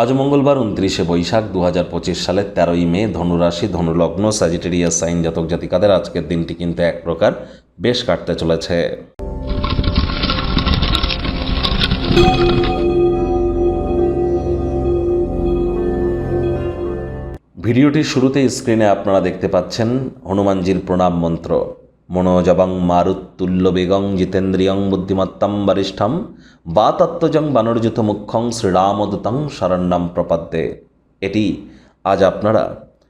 আজ মঙ্গলবার উনত্রিশে বৈশাখ দু হাজার পঁচিশ সালের তেরোই মে, ধনুরাশি, ধনুলগ্ন স্যাজিটেরিয়াস সাইন জাতক জাতিকাদের আজকের দিনটি কিন্তু এক প্রকার বেশ কাটতে চলেছে। ভিডিওটির শুরুতেই স্ক্রিনে আপনারা দেখতে পাচ্ছেন হনুমানজির প্রণাম মন্ত্র। মনোজবং মারুত্তুল্য বেগং জিতেন্দ্রিয়ং বুদ্ধিমত্তম বরিষ্ঠম বা তত্ত্বজং বানরযুত মুখ্যং শ্রীরামদূতং শরণ্যম প্রপদ্যে। এটি, আজ আপনারা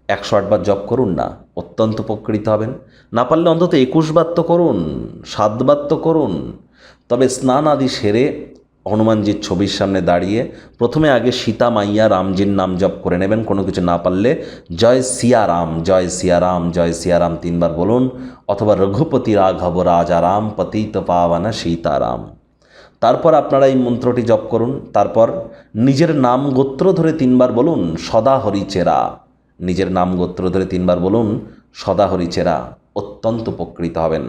একশো আটবার জপ করুন না, অত্যন্ত উপকৃত হবেন। না পারলে অন্তত একুশ বার তো করুন সাতবার তো করুন। তবে স্নান আদি সেরে হনুমানজির ছবির সামনে দাঁড়িয়ে প্রথমে আগে সীতা মাইয়া রামজির নাম জপ করে নেবেন, কোনো কিছু না পারলে জয় সিয়ারাম জয় সিয়ারাম জয় সিয়ারাম তিনবার বলুন, অথবা রঘুপতি রাঘব রাজারাম পতিত পাওয়ানা সীতারাম। তারপর আপনারা এই মন্ত্রটি জপ করুন, তারপর নিজের নাম গোত্র ধরে তিনবার বলুন, সদা হরিচেরা। নিজের নাম গোত্র ধরে তিনবার বলুন, সদা হরিচেরা। অত্যন্ত উপকৃত হবেন।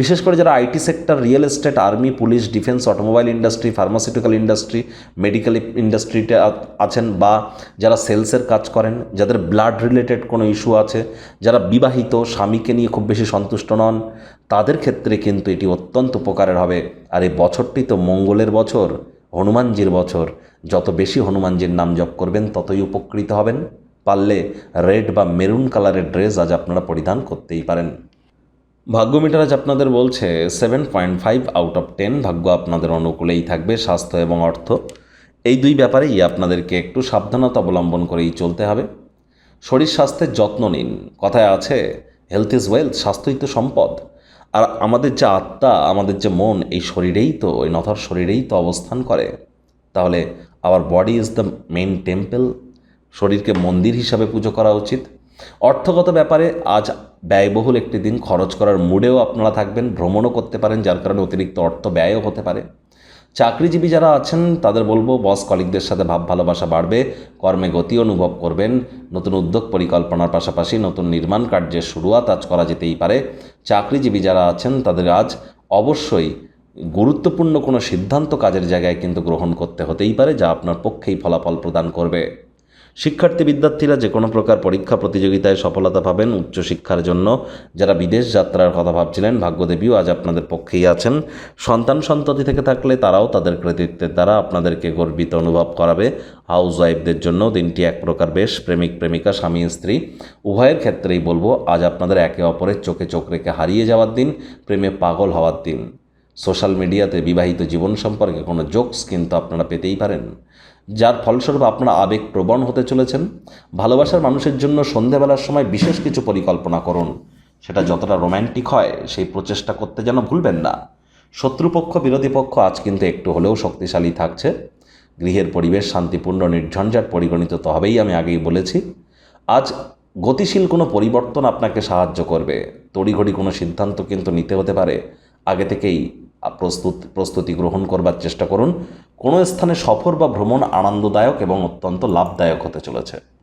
বিশেষ করে যারা IT sector, real estate, army, police, defence, automobile industry, pharmaceutical industry, medical ইন্ডাস্ট্রিতে আছেন বা যারা সেলসের কাজ করেন, যাদের ব্লাড রিলেটেড কোনো ইস্যু আছে, যারা বিবাহিত, স্বামীকে নিয়ে খুব বেশি সন্তুষ্ট নন, তাদের ক্ষেত্রে কিন্তু এটি অত্যন্ত উপকারের হবে। আর এই বছরটি তো মঙ্গলের বছর, হনুমানজির বছর। যত বেশি হনুমানজির নাম জপ করবেন, ততই উপকৃত হবেন। পারলে রেড বা মেরুন কালারের ড্রেস আজ আপনারা পরিধান করতেই পারেন। ভাগ্য মিটার আজ আপনাদের বলছে seven point five out of ten ভাগ্য আপনাদের অনুকূলেই থাকবে স্বাস্থ্য এবং অর্থ। এই দুই ব্যাপারেই আপনাদেরকে একটু সাবধানতা অবলম্বন করেই চলতে হবে। শরীর স্বাস্থ্যের যত্ন নিন। কথায় আছে হেলথ ইজ ওয়েলথ স্বাস্থ্যই তো সম্পদ। আর আমাদের যে আত্মা, আমাদের যে মন, এই শরীরেই তো, ওই নথর শরীরেই তো অবস্থান করে। তাহলে our body is the main temple শরীরকে মন্দির হিসাবে পুজো করা উচিত। অর্থগত ব্যাপারে আজ ব্যয়বহুল একটি দিন। খরচ করার মুডেও আপনারা থাকবেন, ভ্রমণও করতে পারেন, যার কারণে অতিরিক্ত অর্থ ব্যয়ও হতে পারে। চাকরিজীবী যারা আছেন, তাদের বলব, বস কলিকদের সাথে ভাব ভালোবাসা বাড়বে, কর্মে গতি অনুভব করবেন, নতুন উদ্যোগ পরিকল্পনার পাশাপাশি নতুন নির্মাণ কার্যের শুরুয়াত আজ করা যেতেই পারে। চাকরিজীবী যারা আছেন, তাদের আজ অবশ্যই গুরুত্বপূর্ণ কোনো সিদ্ধান্ত কাজের জায়গায় কিন্তু গ্রহণ করতে হতেই পারে, যা আপনার পক্ষেই ফলাফল প্রদান করবে। শিক্ষার্থী বিদ্যার্থীরা যে কোনো প্রকার পরীক্ষা প্রতিযোগিতায় সফলতা পাবেন উচ্চশিক্ষার জন্য। যারা বিদেশ যাত্রার কথা ভাবছিলেন, ভাগ্যদেবীও আজ আপনাদের পক্ষেই আছেন। সন্তান সন্ততি থেকে থাকলে তারাও তাদের কৃতিত্বের দ্বারা আপনাদেরকে গর্বিত অনুভব করাবে। হাউস ওয়াইফদের জন্য দিনটি এক প্রকার বেশ, প্রেমিক, প্রেমিকা, স্বামী, স্ত্রী। উভয়ের ক্ষেত্রেই বলব, আজ আপনাদের একে অপরের চোখে চোখ রেখে হারিয়ে যাওয়ার দিন, প্রেমে পাগল হওয়ার দিন। সোশ্যাল মিডিয়াতে বিবাহিত জীবন সম্পর্কে কোনো জোকস কিন্তু আপনারা পেতেই পারেন। যার ফলস্বরূপ আপনারা আবেগপ্রবণ হতে চলেছেন। ভালোবাসার মানুষের জন্য সন্ধেবেলার সময় বিশেষ কিছু পরিকল্পনা করুন। সেটা যতটা রোম্যান্টিক হয়, সেই প্রচেষ্টা করতে যেন ভুলবেন না। শত্রুপক্ষ, বিরোধী পক্ষ আজ কিন্তু একটু হলেও শক্তিশালী থাকছে। গৃহের পরিবেশ শান্তিপূর্ণ, নির্ঝঞ্ঝাট পরিগণিত তো হবেই, আমি আগেই বলেছি। আজ গতিশীল কোনো পরিবর্তন আপনাকে সাহায্য করবে। তড়িঘড়ি কোনো সিদ্ধান্ত কিন্তু নিতে হতে পারে। আগে থেকেই প্রস্তুত, প্রস্তুতি গ্রহণ করবার চেষ্টা করুন। কোনো স্থানে সফর বা ভ্রমণ আনন্দদায়ক এবং অত্যন্ত লাভদায়ক হতে চলেছে।